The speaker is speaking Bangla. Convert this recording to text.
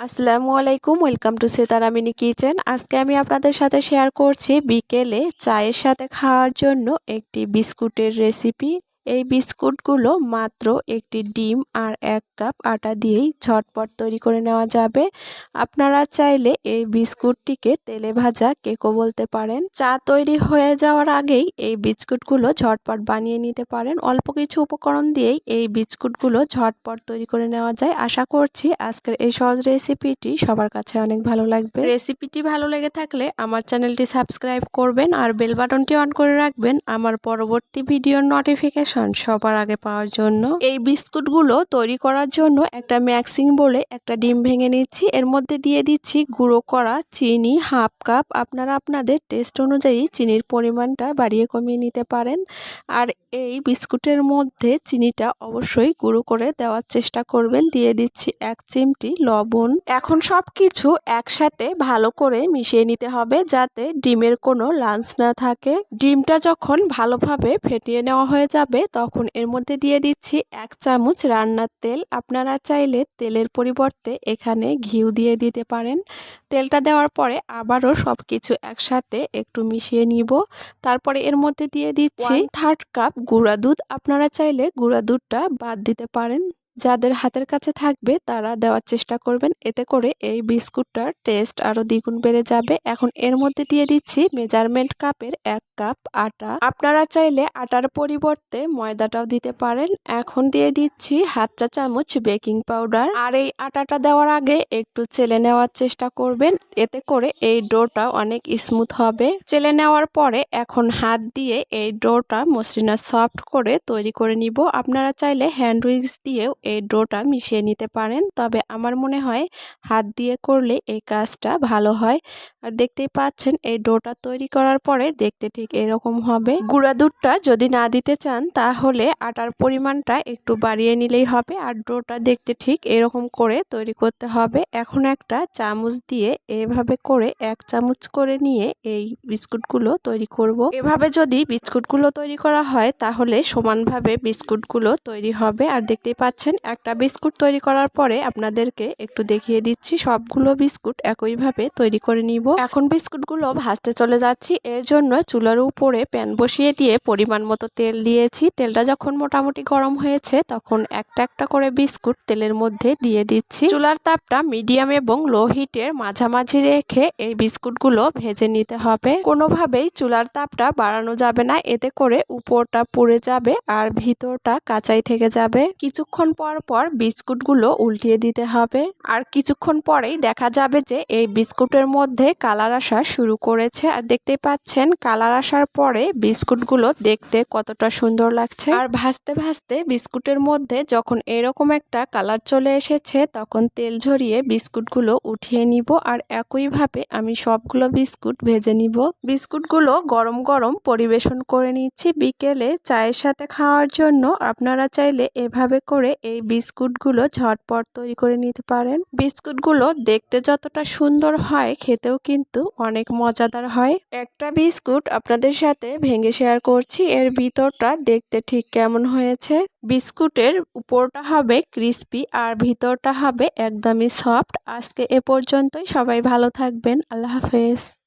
আসসালামু আলাইকুম, ওয়েলকাম টু সেতারামিনী কিচেন। আজকে আমি আপনাদের সাথে শেয়ার করছি বিকেলে চায়ের সাথে খাওয়ার জন্য একটি বিস্কুটের রেসিপি। এই বিস্কুটগুলো মাত্র একটি ডিম আর এক কাপ আটা দিয়েই ঝটপট তৈরি করে নেওয়া যাবে। আপনারা চাইলে এই বিস্কুটটিকে তেলে ভাজা কেকও বলতে পারেন। চা তৈরি হয়ে যাওয়ার আগেই এই বিস্কুটগুলো ঝটপট বানিয়ে নিতে পারেন। অল্প কিছু উপকরণ দিয়েই এই বিস্কুটগুলো ঝটপট তৈরি করে নেওয়া যায়। আশা করছি আজকের এই সহজ রেসিপিটি সবার কাছে অনেক ভালো লাগবে। রেসিপিটি ভালো লেগে থাকলে আমার চ্যানেলটি সাবস্ক্রাইব করবেন আর বেল বাটনটি অন করে রাখবেন। আমার পরবর্তী ভিডিওর নোটিফিকেশন নোটিফিকেশন সবার আগে পাওয়ার জন্য। এই বিস্কুটগুলো তৈরি করার জন্য একটা ম্যাক্সিং বলে একটা ডিম ভেঙে নিচ্ছি। এর মধ্যে দিয়ে দিচ্ছি গুঁড়ো করা চিনি, হাফ কাপ। আপনারা আপনাদের টেস্ট অনুযায়ী চিনির পরিমাণটা বাড়িয়ে কমিয়ে নিতে পারেন। আর এই বিস্কুটের মধ্যে চিনিটা অবশ্যই গুঁড়ো করে দেওয়ার চেষ্টা করবেন। দিয়ে দিচ্ছি এক চিমটি লবণ। এখন সব কিছু একসাথে ভালো করে মিশিয়ে নিতে হবে যাতে ডিমের কোনো লাঞ্চ না থাকে। ডিমটা যখন ভালোভাবে ফেটিয়ে নেওয়া হয়ে যাবে হবে, তখন এর মধ্যে দিয়ে দিচ্ছি এক চামচ রান্নার তেল। আপনারা চাইলে তেলের পরিবর্তে এখানে ঘিউ দিয়ে দিতে পারেন। তেলটা দেওয়ার পরে আবারও সব কিছু একসাথে একটু মিশিয়ে নিব। তারপরে এর মধ্যে দিয়ে দিচ্ছি থার্ড কাপ গুঁড়া দুধ। আপনারা চাইলে গুঁড়া দুধটা বাদ দিতে পারেন। যাদের হাতের কাছে থাকবে, তারা দেওয়ার চেষ্টা করবেন। এতে করে এই বিস্কুটটার টেস্ট আরও দ্বিগুণ বেড়ে যাবে। এখন এর মধ্যে দিয়ে দিচ্ছি মেজারমেন্ট কাপের এক কাপ আটা। আপনারা চাইলে আটার পরিবর্তে ময়দাটাও দিতে পারেন। এখন দিয়ে দিচ্ছি হাত চা চামচ বেকিং পাউডার। আর এই আটাটা দেওয়ার আগে একটু চেলে নেওয়ার চেষ্টা করবেন। এতে করে এই ডোটা অনেক স্মুথ হবে। চেলে নেওয়ার পরে এখন হাত দিয়ে এই ডোটা মসৃণা সফট করে তৈরি করে নিব। আপনারা চাইলে হ্যান্ড উইক্স দিয়েও এই ডোটা মিশিয়ে নিতে পারেন। তবে আমার মনে হয় হাত দিয়ে করলে এই কাজটা ভালো হয়। আর দেখতেই পাচ্ছেন, এই ডোটা তৈরি করার পরে দেখতে ঠিক এরকম হবে। গুঁড়া দুধটা যদি না দিতে চান, তাহলে আটার পরিমাণটা একটু বাড়িয়ে নিলেই হবে। আর ডোটা দেখতে ঠিক এরকম করে তৈরি করতে হবে। এখন একটা চামচ দিয়ে এভাবে করে এক চামচ করে নিয়ে এই বিস্কুটগুলো তৈরি করব। এভাবে যদি বিস্কুটগুলো তৈরি করা হয়, তাহলে সমানভাবে বিস্কুটগুলো তৈরি হবে। আর দেখতেই পাচ্ছেন একটা বিস্কুট তৈরি করার পরে আপনাদেরকে একটু দেখিয়ে দিচ্ছি, সবগুলো বিস্কুট একইভাবে তৈরি করে নিব। এখন বিস্কুটগুলো ভাজতে চলে যাচ্ছি, এর জন্য চুলার উপরে প্যান বসিয়ে দিয়ে পরিমাণ মতো তেল দিয়েছি। তেলটা যখন মোটামুটি গরম হয়েছে, তখন একটা একটা করে বিস্কুট তেলের মধ্যে দিয়ে দিচ্ছি। চুলার তাপটা মিডিয়াম এবং লো হিটের মাঝামাঝি রেখে এই বিস্কুটগুলো ভেজে নিতে হবে। কোনোভাবেই চুলার তাপটা বাড়ানো যাবে না, এতে করে উপরটা পুড়ে যাবে আর ভিতরটা কাঁচাই থেকে যাবে। কিছুক্ষণ পর পর বিস্কুটগুলো উল্টিয়ে দিতে হবে। আর কিছুক্ষণ পরেই দেখা যাবে যে এই বিস্কুটের মধ্যে কালার আসা শুরু করেছে। আর দেখতে পাচ্ছেন, কালার আসার পরে বিস্কুটগুলো দেখতে কতটা সুন্দর লাগছে। আর ভাজতে ভাজতে বিস্কুটের মধ্যে যখন এরকম একটা কালার চলে এসেছে, তখন তেল ঝরিয়ে বিস্কুটগুলো উঠিয়ে নিব। আর একইভাবে আমি সবগুলো বিস্কুট ভেজে নিব। বিস্কুটগুলো গরম গরম পরিবেশন করে নিচ্ছি বিকেলে চায়ের সাথে খাওয়ার জন্য। আপনারা চাইলে এভাবে করে এই বিস্কুটগুলো ঝটপট তৈরি করে নিতে পারেন। বিস্কুটগুলো দেখতে যতটা সুন্দর হয়, খেতেও কিন্তু অনেক মজাদার হয়। একটা বিস্কুট আপনাদের সাথে ভেঙে শেয়ার করছি। এর ভিতরটা দেখতে ঠিক কেমন হয়েছে? বিস্কুটের উপরটা হবে ক্রিস্পি আর ভিতরটা হবে একদমই সফট আজকে এ পর্যন্তই। সবাই ভালো থাকবেন। আল্লাহ হাফেজ।